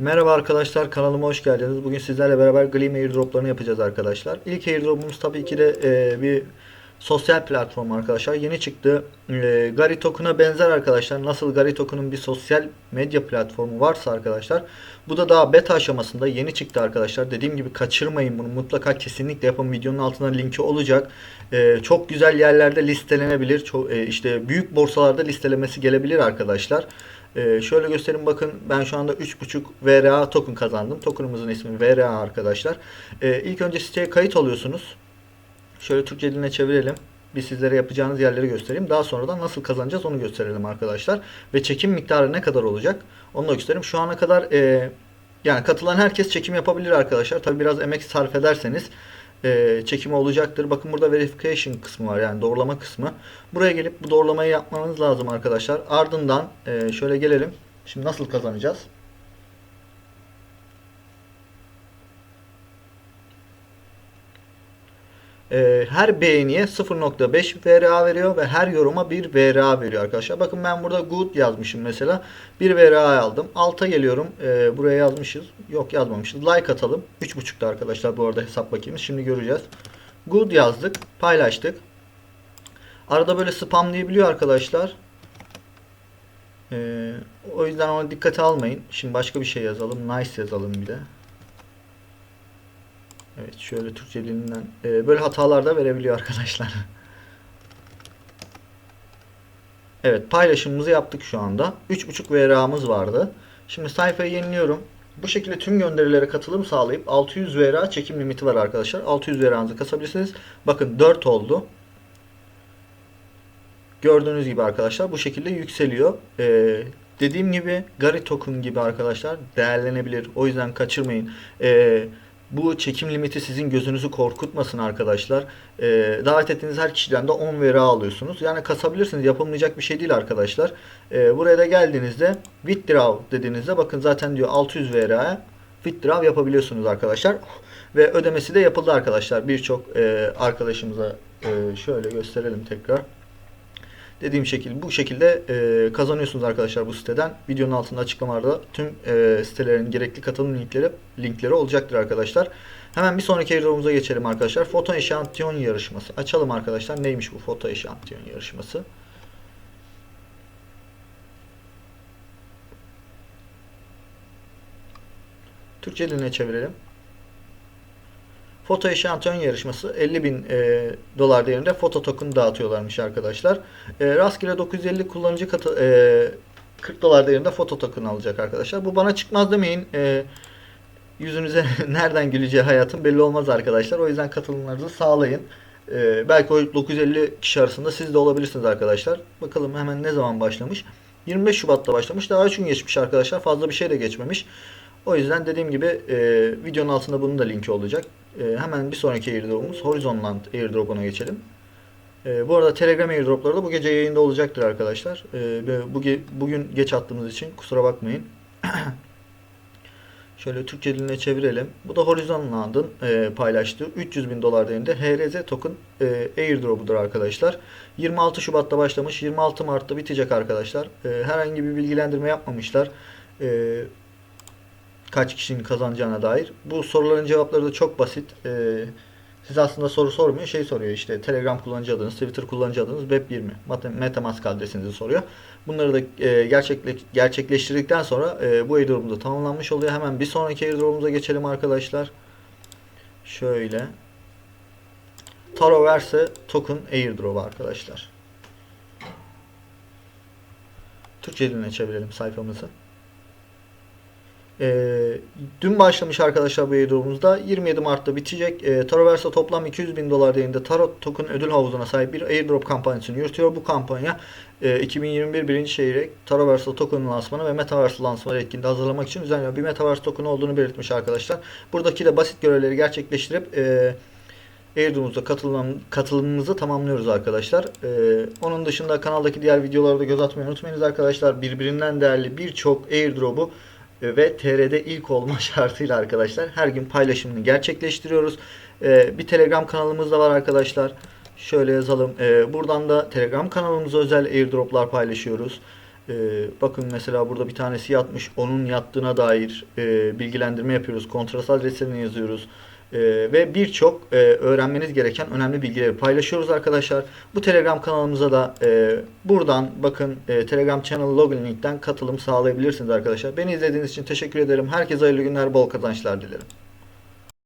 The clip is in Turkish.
Merhaba arkadaşlar kanalıma hoş geldiniz. Bugün sizlerle beraber Gleam airdroplarını yapacağız arkadaşlar. İlk airdropumuz tabii ki de e, bir sosyal platform arkadaşlar. Yeni çıktı. E, Gary Token'a benzer arkadaşlar. Nasıl Gary Token'ın bir sosyal medya platformu varsa arkadaşlar. Bu da daha beta aşamasında yeni çıktı arkadaşlar. Dediğim gibi kaçırmayın bunu. Mutlaka kesinlikle yapın. Videonun altına linki olacak. E, çok güzel yerlerde listelenebilir. Çok, e, işte büyük borsalarda listelemesi gelebilir arkadaşlar. Ee, şöyle göstereyim bakın ben şu anda 3.5 VRA token kazandım. Token'ımızın ismi VRA arkadaşlar. Ee, ilk önce siteye kayıt oluyorsunuz. Şöyle Türkçe diline çevirelim. Bir sizlere yapacağınız yerleri göstereyim. Daha sonra da nasıl kazanacağız onu gösterelim arkadaşlar. Ve çekim miktarı ne kadar olacak onu da göstereyim. Şu ana kadar e, yani katılan herkes çekim yapabilir arkadaşlar. Tabi biraz emek sarf ederseniz e, çekimi olacaktır. Bakın burada verification kısmı var yani doğrulama kısmı. Buraya gelip bu doğrulamayı yapmanız lazım arkadaşlar. Ardından e, şöyle gelelim. Şimdi nasıl kazanacağız? E, her beğeniye 0.5 VRA veriyor ve her yoruma 1 VRA veriyor arkadaşlar. Bakın ben burada good yazmışım mesela. 1 VRA aldım. Alta geliyorum. E, buraya yazmışız. Yok yazmamışız. Like atalım. 3.5'ta arkadaşlar bu arada hesap bakayımız. Şimdi göreceğiz. Good yazdık. Paylaştık. Arada böyle spamlayabiliyor arkadaşlar. E, o yüzden ona dikkate almayın. Şimdi başka bir şey yazalım. Nice yazalım bir de. Evet şöyle Türkçe dilinden e, böyle hatalar da verebiliyor arkadaşlar. evet paylaşımımızı yaptık şu anda. 3.5 VRA'mız vardı. Şimdi sayfayı yeniliyorum. Bu şekilde tüm gönderilere katılım sağlayıp 600 VRA çekim limiti var arkadaşlar. 600 VRA'nızı kasabilirsiniz. Bakın 4 oldu. Gördüğünüz gibi arkadaşlar bu şekilde yükseliyor. Ee, dediğim gibi Gary Token gibi arkadaşlar değerlenebilir. O yüzden kaçırmayın. Ee, bu çekim limiti sizin gözünüzü korkutmasın arkadaşlar. Ee, davet ettiğiniz her kişiden de 10 vera alıyorsunuz. Yani kasabilirsiniz. Yapılmayacak bir şey değil arkadaşlar. Ee, buraya da geldiğinizde withdraw dediğinizde bakın zaten diyor 600 vera'ya withdraw yapabiliyorsunuz arkadaşlar. Ve ödemesi de yapıldı arkadaşlar. Birçok e, arkadaşımıza e, şöyle gösterelim tekrar. Dediğim şekilde bu şekilde e, kazanıyorsunuz arkadaşlar bu siteden. Videonun altında açıklamalarda tüm e, sitelerin gerekli katılım linkleri linkleri olacaktır arkadaşlar. Hemen bir sonraki airdrop'umuza geçelim arkadaşlar. Foto eşantiyon yarışması. Açalım arkadaşlar. Neymiş bu foto eşantiyon yarışması? Türkçe diline çevirelim. Foto eşantiyon yarışması 50 bin e, dolar değerinde foto token dağıtıyorlarmış arkadaşlar. E, rastgele 950 kullanıcı katı, e, 40 dolar değerinde foto token alacak arkadaşlar. Bu bana çıkmaz demeyin. E, yüzünüze nereden güleceği hayatın belli olmaz arkadaşlar. O yüzden katılımlarınızı sağlayın. E, belki o 950 kişi arasında siz de olabilirsiniz arkadaşlar. Bakalım hemen ne zaman başlamış. 25 Şubat'ta başlamış. Daha 3 gün geçmiş arkadaşlar. Fazla bir şey de geçmemiş. O yüzden dediğim gibi e, videonun altında bunun da linki olacak. E, hemen bir sonraki airdrop'umuz Horizonland airdrop'una geçelim. E, bu arada Telegram airdrop'ları da bu gece yayında olacaktır arkadaşlar. E, ge- bugün geç attığımız için kusura bakmayın. Şöyle Türkçe diline çevirelim. Bu da Horizonland'ın e, paylaştığı 300 bin dolar değerinde HRZ token e, airdrop'udur arkadaşlar. 26 Şubat'ta başlamış. 26 Mart'ta bitecek arkadaşlar. E, herhangi bir bilgilendirme yapmamışlar. E, kaç kişinin kazanacağına dair. Bu soruların cevapları da çok basit. Ee, siz aslında soru sormuyor. Şey soruyor işte Telegram kullanıcı adınız, Twitter kullanıcı adınız, Web1 mi? Metamask adresinizi soruyor. Bunları da e, gerçekle, gerçekleştirdikten sonra e, bu airdrop'umuz da tamamlanmış oluyor. Hemen bir sonraki airdrop'umuza geçelim arkadaşlar. Şöyle. Taroverse Token Airdrop arkadaşlar. Türkçe diline çevirelim sayfamızı. E, dün başlamış arkadaşlar bu airdrop'umuzda. 27 Mart'ta bitecek. E, Taroversa toplam 200 bin dolar değerinde Tarot Token ödül havuzuna sahip bir airdrop kampanyasını yürütüyor. Bu kampanya e, 2021 birinci çeyrek Taroversa Token lansmanı ve Metaverse lansmanı etkinliğinde hazırlamak için düzenleniyor. Bir Metaverse Token olduğunu belirtmiş arkadaşlar. Buradaki de basit görevleri gerçekleştirip e, Airdrop'umuza katılım, katılımımızı tamamlıyoruz arkadaşlar. Ee, onun dışında kanaldaki diğer videolara da göz atmayı unutmayınız arkadaşlar. Birbirinden değerli birçok airdrop'u ve TR'de ilk olma şartıyla arkadaşlar her gün paylaşımını gerçekleştiriyoruz. Ee, bir Telegram kanalımız da var arkadaşlar. Şöyle yazalım. Ee, buradan da Telegram kanalımıza özel airdroplar paylaşıyoruz. Ee, bakın mesela burada bir tanesi yatmış. Onun yattığına dair e, bilgilendirme yapıyoruz. Kontrast adreslerini yazıyoruz. Ee, ve birçok e, öğrenmeniz gereken önemli bilgileri paylaşıyoruz arkadaşlar. Bu Telegram kanalımıza da e, buradan bakın e, Telegram Channel login linkten katılım sağlayabilirsiniz arkadaşlar. Beni izlediğiniz için teşekkür ederim. Herkese hayırlı günler, bol kazançlar dilerim.